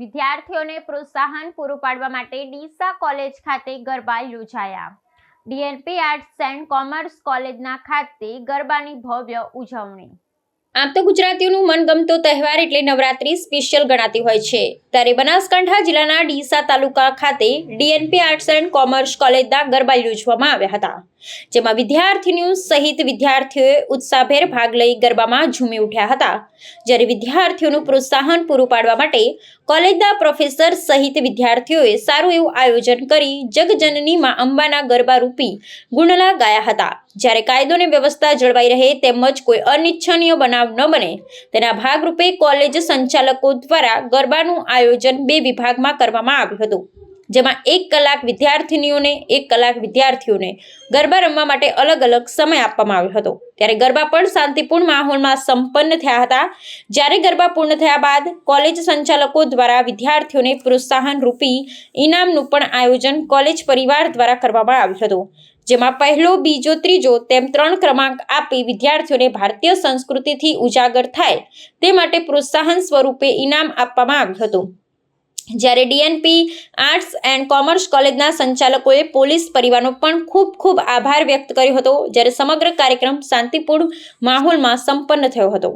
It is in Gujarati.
વિદ્યાર્થીઓને પ્રોત્સાહન પૂરું પાડવા માટે ડીસા કોલેજ ખાતે ગરબા યોજાયા. ડીએલપી આર્ટ્સ એન્ડ કોમર્સ કોલેજના ખાતે ગરબાની ભવ્ય ઉજવણી. આમ તો ગુજરાતીઓનું મનગમતો તહેવાર એટલે નવરાત્રી સ્પેશિયલ ગણાતી હોય છે. ત્યારે બનાસકાંઠા જિલ્લાના ડીસા તાલુકા ખાતે ડીએનપી આર્ટ્સ એન્ડ કોમર્સ કોલેજના ગરબા યોજવામાં આવ્યા હતા. જેમાં વિદ્યાર્થીનીઓ સહિત વિદ્યાર્થીઓએ ઉત્સાહભેર ભાગ લઈ ગરબામાં ઝૂમી ઉઠ્યા હતા. જ્યારે વિદ્યાર્થીઓનું પ્રોત્સાહન પૂરું પાડવા માટે કોલેજના પ્રોફેસર સહિત વિદ્યાર્થીઓએ સારું એવું આયોજન કરી જગજનની માં અંબાના ગરબા રૂપી ગુણલા ગાયા હતા. જ્યારે કાયદો અને વ્યવસ્થા જળવાઈ રહે તેમજ કોઈ અનિચ્છનીય બનાવ ન બને. તેના ભાગરૂપે કોલેજ સંચાલકો દ્વારા ગરબાનું આયોજન બે વિભાગમાં કરવામાં આવ્યું હતું, જેમાં એક કલાક વિદ્યાર્થિનીઓને, એક કલાક વિદ્યાર્થીઓને ગરબા રમવા માટે અલગ અલગ સમય આપવામાં આવ્યો હતો. ત્યારે ગરબા પણ શાંતિપૂર્ણ માહોલમાં સંપન્ન થયા હતા. જ્યારે ગરબા પૂર્ણ થયા બાદ કોલેજ સંચાલકો દ્વારા વિદ્યાર્થીઓને પ્રોત્સાહન રૂપી ઇનામનું પણ આયોજન કોલેજ પરિવાર દ્વારા કરવામાં આવ્યું હતું. જેમાં પહેલો, બીજો, ત્રીજો તેમ ત્રણ ક્રમાંક આપી વિદ્યાર્થીઓને ભારતીય સંસ્કૃતિથી ઉજાગર થાય તે માટે પ્રોત્સાહન સ્વરૂપે ઇનામ આપવામાં આવ્યું હતું. જ્યારે ડીએનપી, આર્ટ્સ એન્ડ કોમર્સ કોલેજના સંચાલકોએ પોલીસ પરિવારનો પણ ખૂબ ખૂબ આભાર વ્યક્ત કર્યો હતો. જ્યારે સમગ્ર કાર્યક્રમ શાંતિપૂર્ણ માહોલમાં સંપન્ન થયો હતો.